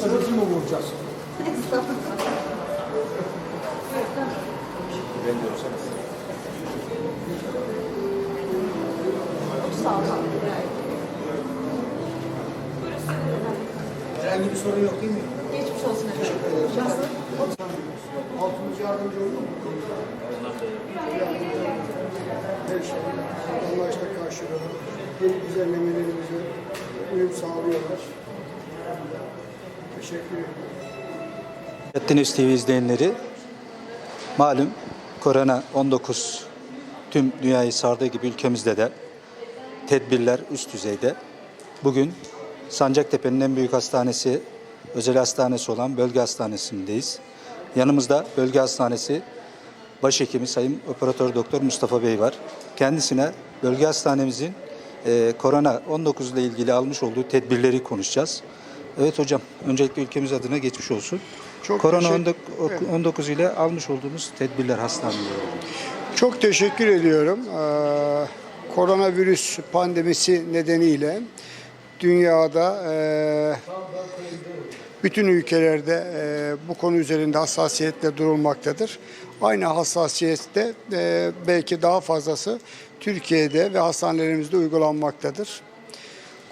Yoksa bizi mi vuracağız? Sağ olun. Herhangi bir sorun yok değil mi? Geçmiş olsun efendim. Nasıl? Altımız yardımcı olur mu? Anlayışla karşılıyorlar. Yeni düzenlemelerimize uyum sağlıyorlar. Teşekkür ederim. TV izleyenleri malum korona 19 tüm dünyayı sardığı gibi ülkemizde de tedbirler üst düzeyde. Bugün Sancaktepe'nin en büyük hastanesi, özel hastanesi olan bölge hastanesindeyiz. Yanımızda bölge hastanesi başhekimi Sayın Operatör Doktor Mustafa Bey var. Kendisine bölge hastanemizin e, korona 19 ile ilgili almış olduğu tedbirleri konuşacağız. Evet hocam, öncelikle ülkemiz adına geçmiş olsun. Çok korona teşekkür- 19 ile almış olduğumuz tedbirler hastanede. Çok teşekkür ediyorum. Ee, koronavirüs pandemisi nedeniyle dünyada e, bütün ülkelerde e, bu konu üzerinde hassasiyetle durulmaktadır. Aynı hassasiyette e, belki daha fazlası Türkiye'de ve hastanelerimizde uygulanmaktadır.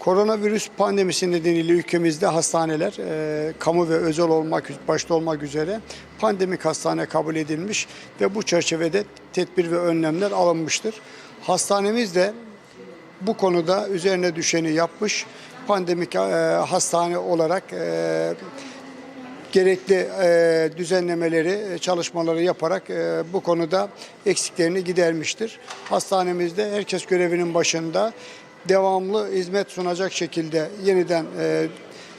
Koronavirüs pandemisi nedeniyle ülkemizde hastaneler e, kamu ve özel olmak başta olmak üzere pandemik hastane kabul edilmiş ve bu çerçevede tedbir ve önlemler alınmıştır. Hastanemiz de bu konuda üzerine düşeni yapmış. Pandemik e, hastane olarak e, gerekli e, düzenlemeleri, e, çalışmaları yaparak e, bu konuda eksiklerini gidermiştir. Hastanemizde herkes görevinin başında devamlı hizmet sunacak şekilde yeniden e,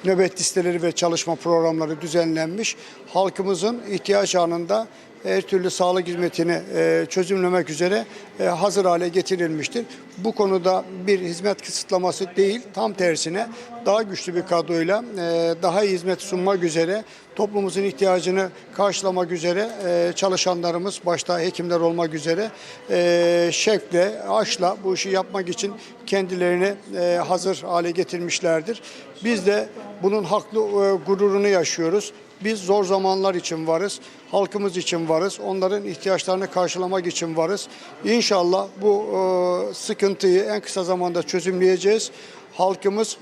nöbet listeleri ve çalışma programları düzenlenmiş. Halkımızın ihtiyaç anında her türlü sağlık hizmetini e, çözümlemek üzere e, hazır hale getirilmiştir. Bu konuda bir hizmet kısıtlaması değil, tam tersine daha güçlü bir kadroyla e, daha iyi hizmet sunmak üzere toplumumuzun ihtiyacını karşılamak üzere çalışanlarımız başta hekimler olmak üzere şevkle, aşla bu işi yapmak için kendilerini hazır hale getirmişlerdir. Biz de bunun haklı gururunu yaşıyoruz. Biz zor zamanlar için varız, halkımız için varız, onların ihtiyaçlarını karşılamak için varız. İnşallah bu e, sıkıntıyı en kısa zamanda çözümleyeceğiz. Halkımız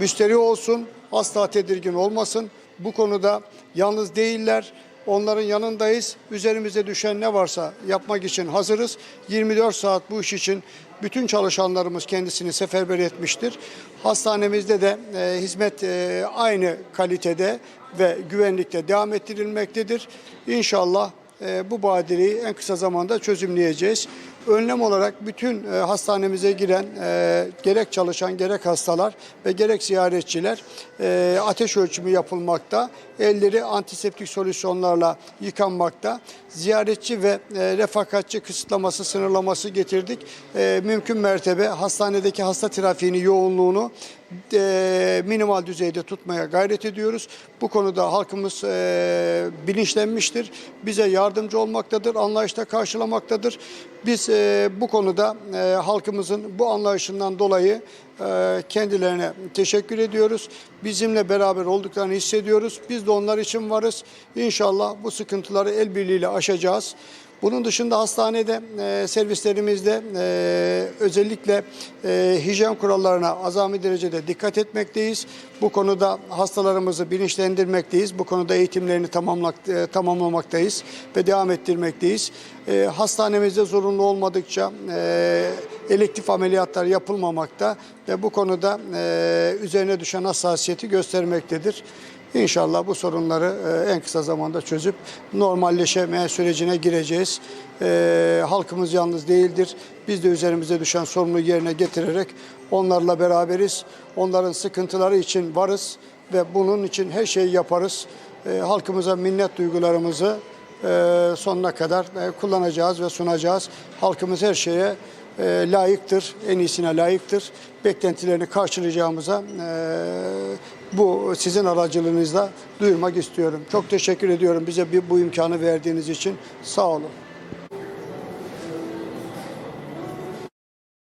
müşteri olsun, asla tedirgin olmasın. Bu konuda yalnız değiller. Onların yanındayız. Üzerimize düşen ne varsa yapmak için hazırız. 24 saat bu iş için bütün çalışanlarımız kendisini seferber etmiştir. Hastanemizde de e, hizmet e, aynı kalitede ve güvenlikte devam ettirilmektedir. İnşallah e, bu badireyi en kısa zamanda çözümleyeceğiz. Önlem olarak bütün e, hastanemize giren e, gerek çalışan gerek hastalar ve gerek ziyaretçiler e, ateş ölçümü yapılmakta. Elleri antiseptik solüsyonlarla yıkanmakta. Ziyaretçi ve refakatçi kısıtlaması, sınırlaması getirdik. Mümkün mertebe hastanedeki hasta trafiğini, yoğunluğunu minimal düzeyde tutmaya gayret ediyoruz. Bu konuda halkımız bilinçlenmiştir. Bize yardımcı olmaktadır, anlayışla karşılamaktadır. Biz bu konuda e, halkımızın bu anlayışından dolayı kendilerine teşekkür ediyoruz. Bizimle beraber olduklarını hissediyoruz. Biz de onlar için varız. İnşallah bu sıkıntıları el birliğiyle aşacağız. Bunun dışında hastanede e, servislerimizde e, özellikle e, hijyen kurallarına azami derecede dikkat etmekteyiz. Bu konuda hastalarımızı bilinçlendirmekteyiz. Bu konuda eğitimlerini tamamlak, e, tamamlamaktayız ve devam ettirmekteyiz. E, hastanemizde zorunlu olmadıkça e, elektif ameliyatlar yapılmamakta ve bu konuda e, üzerine düşen hassasiyeti göstermektedir. İnşallah bu sorunları e, en kısa zamanda çözüp normalleşme sürecine gireceğiz. E, halkımız yalnız değildir. Biz de üzerimize düşen sorumluluğu yerine getirerek onlarla beraberiz. Onların sıkıntıları için varız ve bunun için her şeyi yaparız. E, halkımıza minnet duygularımızı e, sonuna kadar e, kullanacağız ve sunacağız. Halkımız her şeye e, layıktır, en iyisine layıktır. Beklentilerini karşılayacağımıza e, bu sizin aracılığınızla duyurmak istiyorum. Çok teşekkür ediyorum bize bir, bu imkanı verdiğiniz için. Sağ olun.